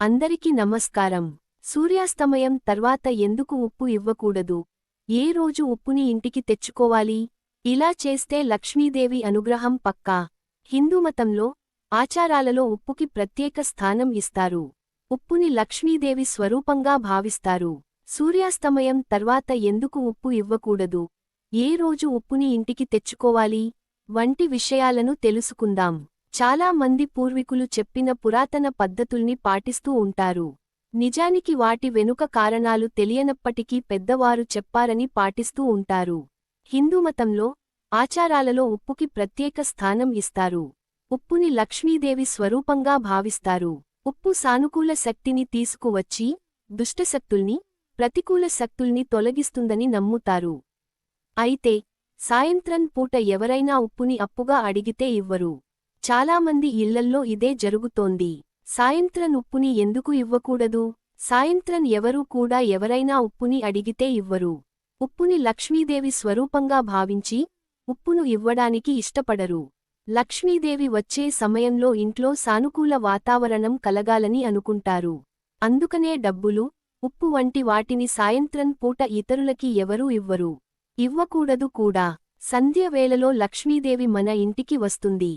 అందరికీ నమస్కారం. సూర్యాస్తమయం తర్వాత ఎందుకు ఉప్పు ఇవ్వకూడదు? ఏ రోజు ఉప్పుని ఇంటికి తెచ్చుకోవాలి? ఇలా చేస్తే లక్ష్మీదేవి అనుగ్రహం పక్కా? హిందూమతంలో ఆచారాలలో ఉప్పుకి ప్రత్యేక స్థానం ఇస్తారు. ఉప్పుని లక్ష్మీదేవి స్వరూపంగా భావిస్తారు. సూర్యాస్తమయం తర్వాత ఎందుకు ఉప్పు ఇవ్వకూడదు? ఏ రోజు ఉప్పుని ఇంటికి తెచ్చుకోవాలి? వంటి విషయాలను తెలుసుకుందాం. చాలా మంది పూర్వీకులు చెప్పిన పురాతన పద్ధతుల్ని పాటిస్తూ ఉంటారు. నిజానికి వాటి వెనుక కారణాలు తెలియనప్పటికీ పెద్దవారు చెప్పారని పాటిస్తూ ఉంటారు. హిందూమతంలో ఆచారాలలో ఉప్పుకి ప్రత్యేక స్థానం ఇస్తారు. ఉప్పుని లక్ష్మీదేవి స్వరూపంగా భావిస్తారు. ఉప్పు సానుకూల శక్తిని తీసుకువచ్చి దుష్టశక్తుల్ని ప్రతికూల శక్తుల్ని తొలగిస్తుందని నమ్ముతారు. అయితే సాయంత్రం పూట ఎవరైనా ఉప్పుని అప్పుగా అడిగితే ఇవ్వరు. చాలామంది ఇళ్ళల్లో ఇదే జరుగుతోంది. సాయంత్రం ఉప్పుని ఎందుకు ఇవ్వకూడదు? సాయంత్రం ఎవరూ కూడా ఎవరైనా ఉప్పుని అడిగితే ఇవ్వరు. ఉప్పుని లక్ష్మీదేవి స్వరూపంగా భావించి ఉప్పును ఇవ్వడానికి ఇష్టపడరు. లక్ష్మీదేవి వచ్చే సమయంలో ఇంట్లో సానుకూల వాతావరణం కలగాలని అనుకుంటారు. అందుకనే డబ్బులు ఉప్పు వంటి వాటిని సాయంత్రం పూట ఇతరులకి ఎవరూ ఇవ్వరు. ఇవ్వకూడదు కూడా. సంధ్యవేళలో లక్ష్మీదేవి మన ఇంటికి వస్తుంది.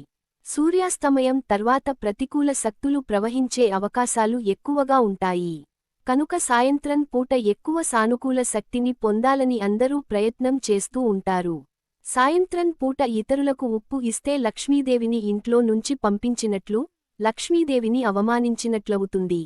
సూర్యాస్తమయం తర్వాత ప్రతికూల శక్తులు ప్రవహించే అవకాశాలు ఎక్కువగా ఉంటాయి. కనుక సాయంత్రం పూట ఎక్కువ సానుకూల శక్తిని పొందాలని అందరూ ప్రయత్నం చేస్తూ ఉంటారు. సాయంత్రం పూట ఇతరులకు ఉప్పు ఇస్తే లక్ష్మీదేవిని ఇంట్లో నుంచి పంపించినట్లు లక్ష్మీదేవిని అవమానించినట్లవుతుంది.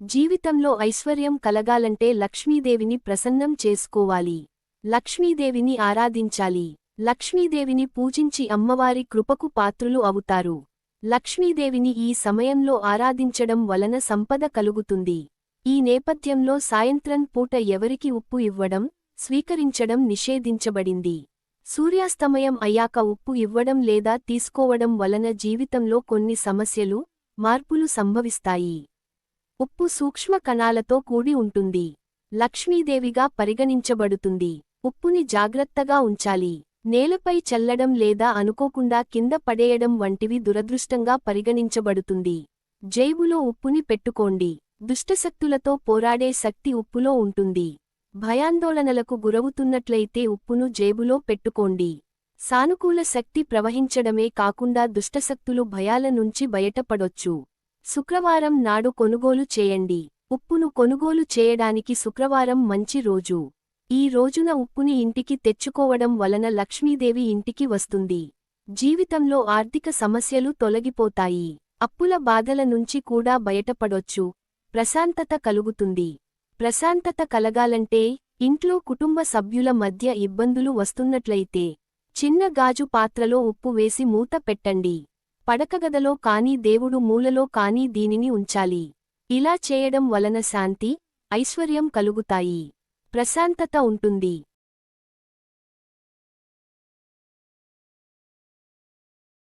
జీవితంలో ఐశ్వర్యం కలగాలంటే లక్ష్మీదేవిని ప్రసన్నం చేసుకోవాలి. లక్ష్మీదేవిని ఆరాధించాలి. లక్ష్మీదేవిని పూజించి అమ్మవారి కృపకు పాత్రులు అవుతారు. లక్ష్మీదేవిని ఈ సమయంలో ఆరాధించడం వలన సంపద కలుగుతుంది. ఈ నేపథ్యంలో సాయంత్రం పూట ఎవరికి ఉప్పు ఇవ్వడం స్వీకరించడం నిషేధించబడింది. సూర్యాస్తమయం అయ్యాక ఉప్పు ఇవ్వడం లేదా తీసుకోవడం వలన జీవితంలో కొన్ని సమస్యలు మార్పులు సంభవిస్తాయి. ఉప్పు సూక్ష్మ కణాలతో కూడి ఉంటుంది. లక్ష్మీదేవిగా పరిగణించబడుతుంది. ఉప్పుని జాగ్రత్తగా ఉంచాలి. నేలపై చల్లడం లేదా అనుకోకుండా కింద పడేయడం వంటివి దురదృష్టంగా పరిగణించబడుతుంది. జైబులో ఉప్పుని పెట్టుకోండి. దుష్టశక్తులతో పోరాడే శక్తి ఉప్పులో ఉంటుంది. భయాందోళనలకు గురవుతున్నట్లయితే ఉప్పును జేబులో పెట్టుకోండి. సానుకూల శక్తి ప్రవహించడమే కాకుండా దుష్టశక్తులు భయాల నుంచి బయటపడొచ్చు. శుక్రవారం నాడు కొనుగోలు చేయండి. ఉప్పును కొనుగోలు చేయడానికి శుక్రవారం మంచి రోజు. ఈ రోజున ఉప్పుని ఇంటికి తెచ్చుకోవడం వలన లక్ష్మీదేవి ఇంటికి వస్తుంది. జీవితంలో ఆర్థిక సమస్యలు తొలగిపోతాయి. అప్పుల బాధల నుంచి కూడా బయటపడొచ్చు. ప్రశాంతత కలుగుతుంది. ప్రశాంతత కలగాలంటే ఇంట్లో కుటుంబ సభ్యుల మధ్య ఇబ్బందులు వస్తున్నట్లయితే చిన్న గాజు పాత్రలో ఉప్పు వేసి మూత పెట్టండి. పడకగదలో కాని దేవుడు మూలలో కాని దీనిని ఉంచాలి. ఇలా చేయడం వలన శాంతి ఐశ్వర్యం కలుగుతాయి. ప్రశాంతత ఉంటుంది.